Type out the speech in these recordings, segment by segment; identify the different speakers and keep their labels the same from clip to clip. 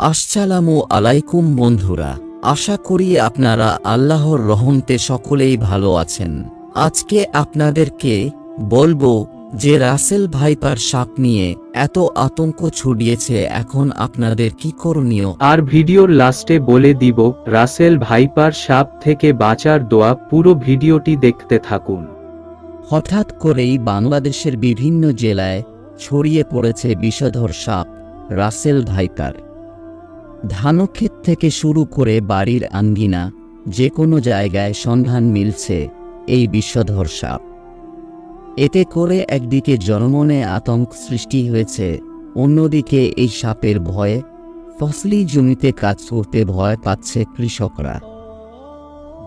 Speaker 1: আসসালামু আলাইকুম বন্ধুরা আশা করি আপনারা আল্লাহর রহমতে সকলেই ভালো আছেন। আজকে আপনাদেরকে বলব যে রাসেল ভাইপার সাপ নিয়ে এত আতঙ্ক ছড়িয়েছে এখন আপনাদের কি করণীয়?
Speaker 2: আর ভিডিওর লাস্টে বলে দিব রাসেল ভাইপার সাপ থেকে বাঁচার দোয়া পুরো ভিডিওটি দেখতে থাকুন।
Speaker 1: হঠাৎ করেই বাংলাদেশের বিভিন্ন জেলায় ছড়িয়ে পড়েছে বিষধর সাপ রাসেল ভাইপার। ধানক্ষেত থেকে শুরু করে বাড়ির আঙ্গিনা, যে কোনো জায়গায় সন্ধান মিলছে, এই বিশ্বধর সাপ এতে করে একদিকে জনমনে আতঙ্ক সৃষ্টি হয়েছে, অন্যদিকে এই সাপের ভয়ে ফসলি জমিতে কাজ করতে ভয় পাচ্ছে কৃষকরা।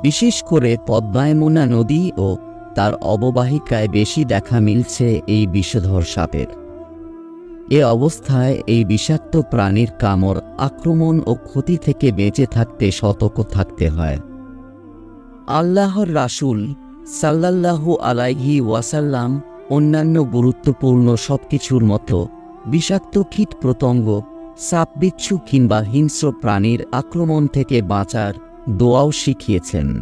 Speaker 1: বিশেষ করে পদ্মায়মোনা নদী ও তার অববাহিকায় বেশি দেখা মিলছে এই বিষধর সাপের। এ অবস্থায় এই বিষাক্ত প্রাণীর কামড় আক্রমণ ও ক্ষতি থেকে বেঁচে থাকতে সতর্ক থাকতে হয়। আল্লাহর রাসূল সাল্লাল্লাহু আলাইহি ওয়াসাল্লাম অন্যান্য গুরুত্বপূর্ণ সবকিছুর মতো বিষাক্ত কীট প্রতঙ্গ সাপ বিচ্ছু কিংবা হিংস্র প্রাণীর আক্রমণ থেকে বাঁচার দোয়াও শিখিয়েছেন।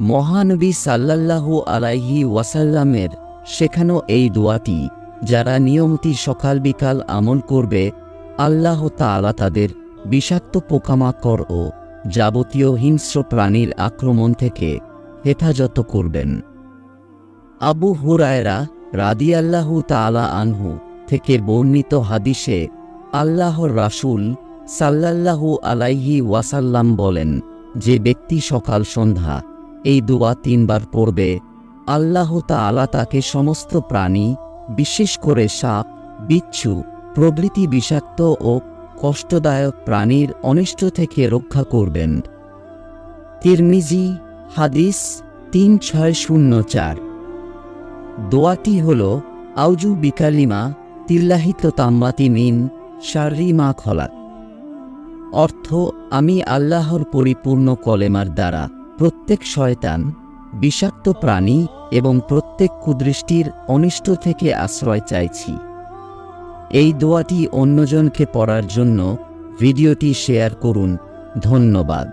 Speaker 1: মহানবী সাল্লাল্লাহু আলাইহি ওয়াসাল্লামের শেখানো এই দোয়াটি যারা নিয়মতি সকাল বিকাল আমল করবে, আল্লাহ তাআলা তাদের বিষাক্ত পোকামাকড় ও যাবতীয় হিংস্র প্রাণীর আক্রমণ থেকে হেফাজত করবেন। আবু হুরায়রা রাদিয়াল্লাহু তাআলা আনহু থেকে বর্ণিত হাদিসে আল্লাহর রাসূল সাল্লাল্লাহু আলাইহি ওয়াসাল্লাম বলেন, যে ব্যক্তি সকাল সন্ধ্যা এই দোয়া তিনবার পড়বে, আল্লাহ তাআলা তাকে সমস্ত প্রাণী বিশেষ করে সাপ, বিচ্ছু, প্রভৃতি বিষাক্ত ও কষ্টদায়ক প্রাণীর অনিষ্ট থেকে রক্ষা করবেন। তিরমিজি, হাদিস তিন ছয় শূন্য চার। দোয়াটি হল আউজু বিকালিমা তিল্লাহিত তাম্মাতি মিন শারি মা খলাত অর্থ, আমি আল্লাহর পরিপূর্ণ কলেমার দ্বারা প্রত্যেক শয়তান বিষাক্ত প্রাণী এবং প্রত্যেক কুদৃষ্টির অনিষ্ট থেকে আশ্রয় চাইছি। এই দোয়াটি অন্যজনকে পড়ার জন্য ভিডিওটি শেয়ার করুন। ধন্যবাদ।